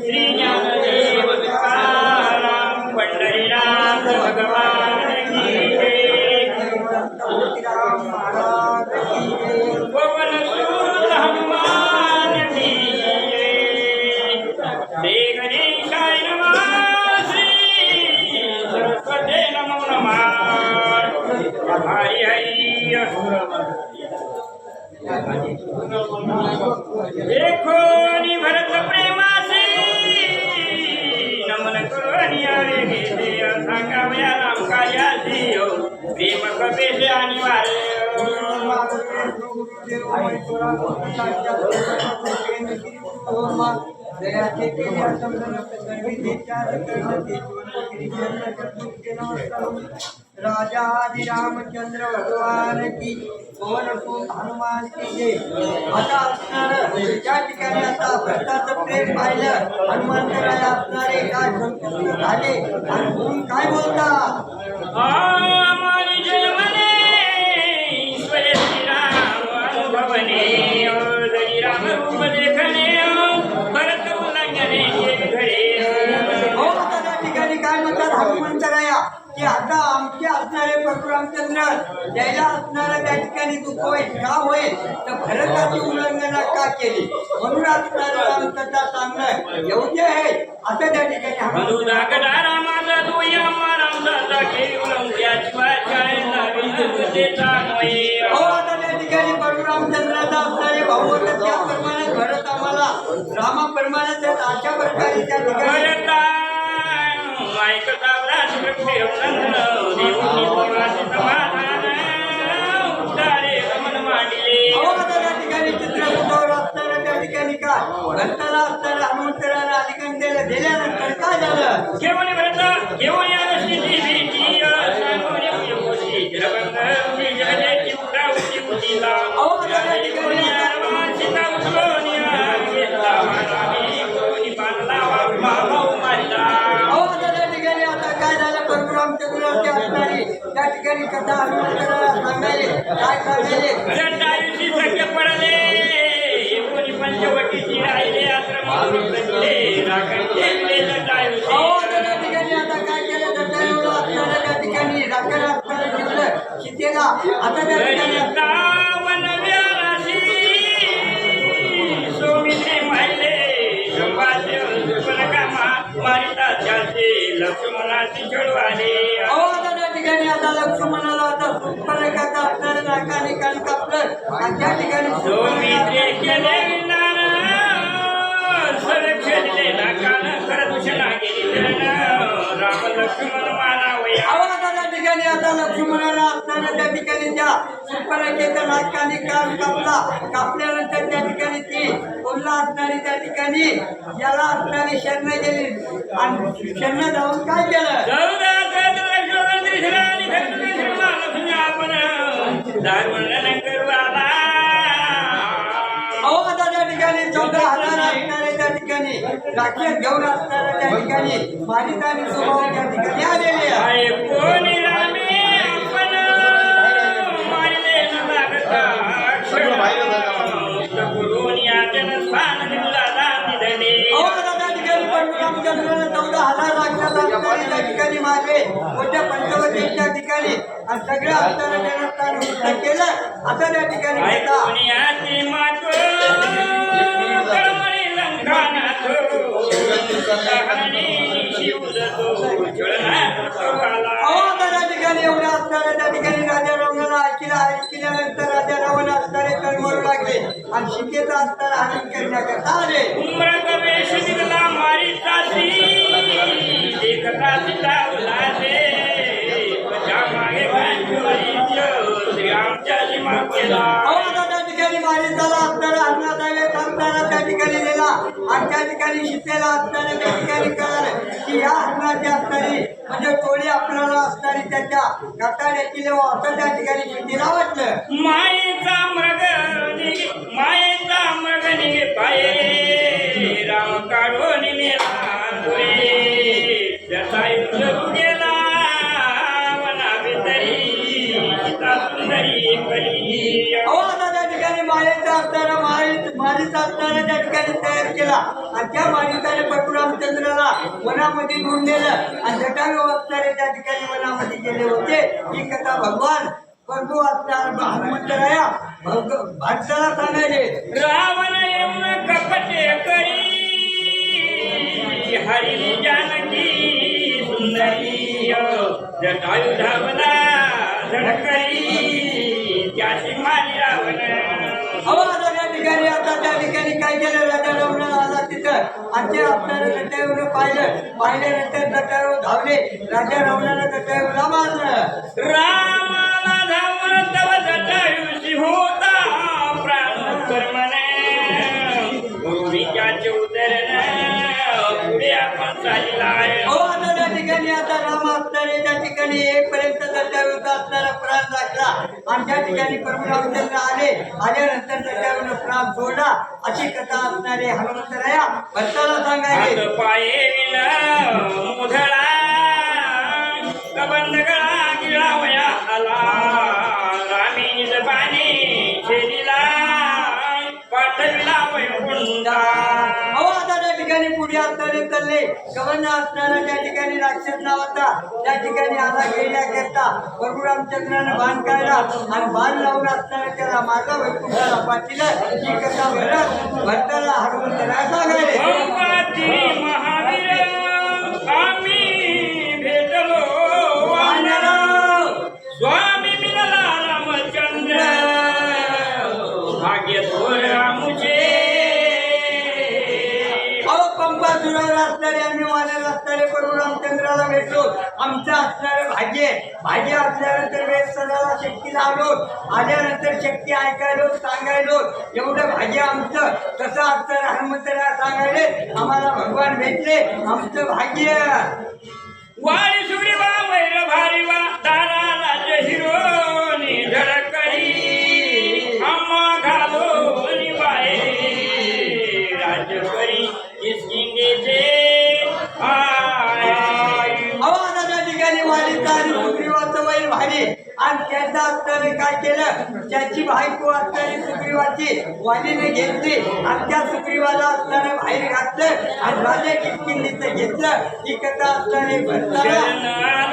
श्री ज्ञानदेव तुकाराम पंढरीनाथ भगवान की जय. राजा आदि रामचंद्र भगवान की पवन सुत हनुमान की जय। आता असणार त्या ठिकाणी आता भक्ताचं प्रेम पाहिलं हनुमंतराय असणारे काय संतुष्ट झाले? आणि काय बोलता? हनुमंतराया की आता आमचे असणारे परशुरामचंद्र यायला असणारं त्या ठिकाणी दुःख होईल का होईल? तर भरताची उल्लंघना का केली? म्हणून असणारं रामकथा सांगणं योग्य आहे. असं त्या ठिकाणी हो आता त्या ठिकाणी परशुरामचंद्राचा असणारे भाऊ होते त्याप्रमाणे भरत आम्हाला रामाप्रमाणे अशा प्रकारे त्या ठिकाणी भरताला असणारं हनुमंतराला अलिकंदेला दिल्यानंतर काय झालं? घेऊन भरता घेऊन या रस्त्याची भीती अहो, त्या ठिकाणी काय झालं परशुरामचंद्राची असणारी त्या ठिकाणी कथा हनुमंतराला सांगायले काय सांगायले? पडले. कोणी पंचवटीची राहिले त्या ठिकाणी आता काय केलं? दत्तायूला असणाऱ्या त्या ठिकाणी राखण असणारं ठेवलं सीतेला आता त्या ठिकाणी वृंदावन अहो त्या ठिकाणी आता लक्ष्मणाला आता सुपर्णकाचा असणारं नाकाने कान कापलं आणि त्या ठिकाणी सोमित्रे सुपर्णकाचा- केले विनान संरक्षणले नाकान करदूषणा गेली शरण राम लक्ष्मण मानावया. अहो आता त्या ठिकाणी आता लक्ष्मणाला असणाऱ्या त्या ठिकाणी त्या सुपर्णकेच्या नाटकाने काम कापला. कापल्यानंतर त्या ठिकाणी ती पुन्हा असणारी त्या ठिकाणी. याला असणारी शरण गेली आणि शरण जाऊन काय केलं? चौदा हजार असणारे त्या ठिकाणी. राखीय घेऊन असणाऱ्या त्या ठिकाणी. मालिका स्वभाव त्या ठिकाणी आलेले आहे मोठ्या पंचवटीच्या ठिकाणी सगळ्या असणाऱ्या देवस्थान केलं. आता त्या ठिकाणी एवढ्या असणाऱ्या त्या ठिकाणी राजा रावणाला ऐकलं ऐकल्यानंतर राजा रावण असणारे तळमळू लागले. आणि शिकेचा असणारा हरण करण्याकरता आले उम्रग वेश निघला मारितासी देखता सीता आता त्या ठिकाणी मारिताला असणारा अन्नादावे असणारा त्या ठिकाणी गेला. आणि त्या ठिकाणी शितेला असणाऱ्या त्या ठिकाणी कळालं की या हरणाची असणारी म्हणजे टोळी आपल्याला असणारी त्याच्या कटाड्याची लेवा असं त्या ठिकाणी शितेला वाटलं. मायेचा अहो आता त्या ठिकाणी मायेचा असणारा माळी मारीचा असणारा त्या ठिकाणी तयार केला. आणि त्या माणिकाने परशुरामचंद्राला वनामध्ये घेऊन नेलं आणि जटायू असणारे त्या ठिकाणी वनामध्ये गेले होते. ही कथा भगवान परंतु असणार हनुमंतराया भग- सांगायचे रावण कपटे करी हरी जानकी सुंदरी जटायू धावला झडकरी आता त्या ठिकाणी आता त्या ठिकाणी काय केलं? राजा रमण आला तिथं. आणि ते आपल्याला जटायूने पाहिलं. पाहिल्यानंतर जटायू धावले. राजा रमणाला जटायूला मारलं रामाला धावून तव जटायुषी होता प्राण पुढे आपण चालला आता त्या ठिकाणी आता राम असणारे त्या ठिकाणी येईपर्यंत विरुद्ध असणारा प्राण लागला आणि त्या ठिकाणी परशुरामचंद्र आले आल्यानंतर जटायूनं प्राण सोडला अशी कथा असणारे हनुमंतराया भक्ताला सांगायचे. हात पाये मुधळा कबंद गळा गिळावया आला. रामी जबानी शेरीला पाठविला वैकुंडा ठिकाणी पुढे असणारे चालले. गवंड असणारा त्या ठिकाणी राक्षस नावाचा त्या ठिकाणी आला गेल्या करता. परशुरामचंद्रानं बाण काढला आणि बाण लावून असणारा त्याला माझा वैकुंठाला पाठीला ही कथा भरत भरताला हरवून करायचा बाजूला असणारे आम्ही वानर असणारे परशुरामचंद्राला भेटलो. आमचं असणारे भाग्य भाग्य असल्यानंतर वेळ सणाला शक्ती लावलो. आल्यानंतर शक्ती ऐकायलो सांगायलो. एवढं भाग्य आमचं. तसं असतं हनुमंतराला सांगायले आम्हाला भगवान भेटले. आमचं भाग्य. वारी वा वैर भारीवा दारा राज हिरो. सुग्रीवाचं आणि त्यांचं असणारे काय केलं? त्याची बायको असणारी सुग्रीवाची वालीने घेतली. आणि त्या सुग्रीवाला असणारं बाहेर घातलं. आणि राजा किटकिंडीचं घेतलं. ही कथा असणारे भरताना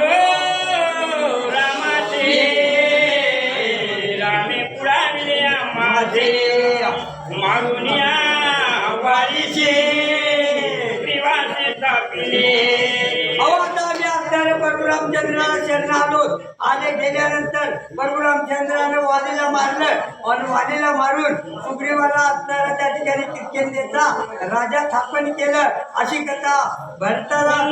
आम्ही असणारे परशुरामचंद्राला शरण आलो आले गेल्यानंतर परशुरामचंद्रानं वालीला मारलं. आणि वालीला मारून सुग्रीवाला असणारा त्या ठिकाणी किटकेंदेचा राजा स्थापन केलं. अशी कथा भरताला